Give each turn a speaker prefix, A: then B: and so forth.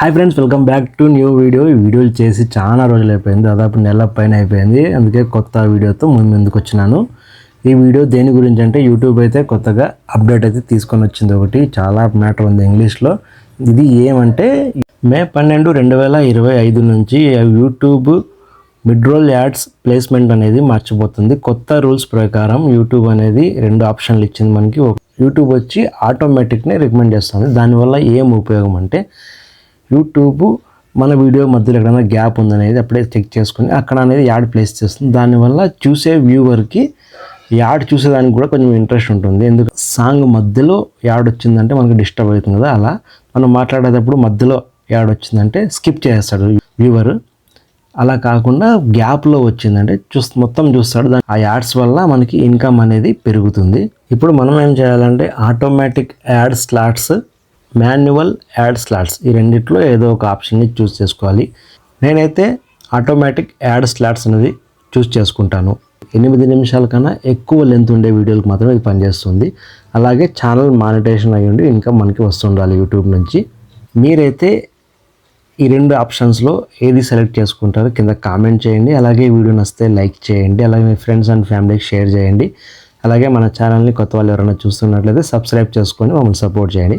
A: Hi friends welcome back to new video ఈ వీడియోలు చేసి చాలా రోజులు అయిపోయింది దాదాపు నెల పైన అయిపోయింది. అందుకే కొత్త వీడియోతో ముందు ముందుకు వచ్చినాను. ఈ వీడియో దేని గురించి అంటే యూట్యూబ్ అయితే కొత్తగా అప్డేట్ అయితే తీసుకొని వచ్చింది ఒకటి. చాలా మ్యాటర్ ఉంది ఇంగ్లీష్లో ఇది ఏమంటే మే పన్నెండు రెండు వేల ఇరవై ఐదు నుంచి YouTube mid roll ads placement అనేది మార్చిపోతుంది. కొత్త రూల్స్ ప్రకారం యూట్యూబ్ అనేది రెండు ఆప్షన్లు ఇచ్చింది మనకి. ఒక- యూట్యూబ్ వచ్చి ఆటోమేటిక్ని రికమెండ్ చేస్తుంది. దానివల్ల ఏం ఉపయోగం అంటే యూట్యూబ్ మన వీడియో మధ్యలో ఎక్కడైనా గ్యాప్ ఉందనేది అప్పుడే చెక్ చేసుకుని అక్కడ అనేది యాడ్ ప్లేస్ చేస్తుంది. దానివల్ల చూసే వ్యూవర్కి యాడ్ చూసేదానికి కూడా కొంచెం ఇంట్రెస్ట్ ఉంటుంది. ఎందుకు? సాంగ్ మధ్యలో యాడ్ వచ్చిందంటే మనకి డిస్టర్బ్ అవుతుంది కదా అలా. మనం మాట్లాడేటప్పుడు మధ్యలో యాడ్ వచ్చిందంటే స్కిప్ చేస్తాడు వ్యూవర్. అలా కాకుండా గ్యాప్లో వచ్చిందంటే చూస్ మొత్తం చూస్తాడు. దాని ఆ యాడ్స్ వల్ల మనకి ఇన్కమ్ అనేది పెరుగుతుంది. ఇప్పుడు మనం ఏం చేయాలంటే automatic ad slots manual ad slots. ఈ రెండిట్లో ఏదో ఒక ఆప్షన్ని చూస్ చేసుకోవాలి. నేనైతే ఆటోమేటిక్ యాడ్ స్లాట్స్ అనేది చూస్ చేసుకుంటాను. ఎనిమిది నిమిషాల కన్నా ఎక్కువ లెంత్ ఉండే వీడియోలకు మాత్రమే ఇది పనిచేస్తుంది. అలాగే ఛానల్ మానిటేషన్ అయ్యి ఉండి ఇన్కమ్ మనకి వస్తుండాలి యూట్యూబ్ నుంచి. మీరైతే ఈ రెండు ఆప్షన్స్లో ఏది సెలెక్ట్ చేసుకుంటారో కింద కామెంట్ చేయండి. అలాగే వీడియో నచ్చితే లైక్ చేయండి. అలాగే మీ ఫ్రెండ్స్ అండ్ ఫ్యామిలీకి షేర్ చేయండి. అలాగే మన ఛానల్ని కొత్త వాళ్ళు ఎవరైనా చూస్తున్నట్లయితే సబ్స్క్రైబ్ చేసుకొని మమ్మల్ని సపోర్ట్ చేయండి.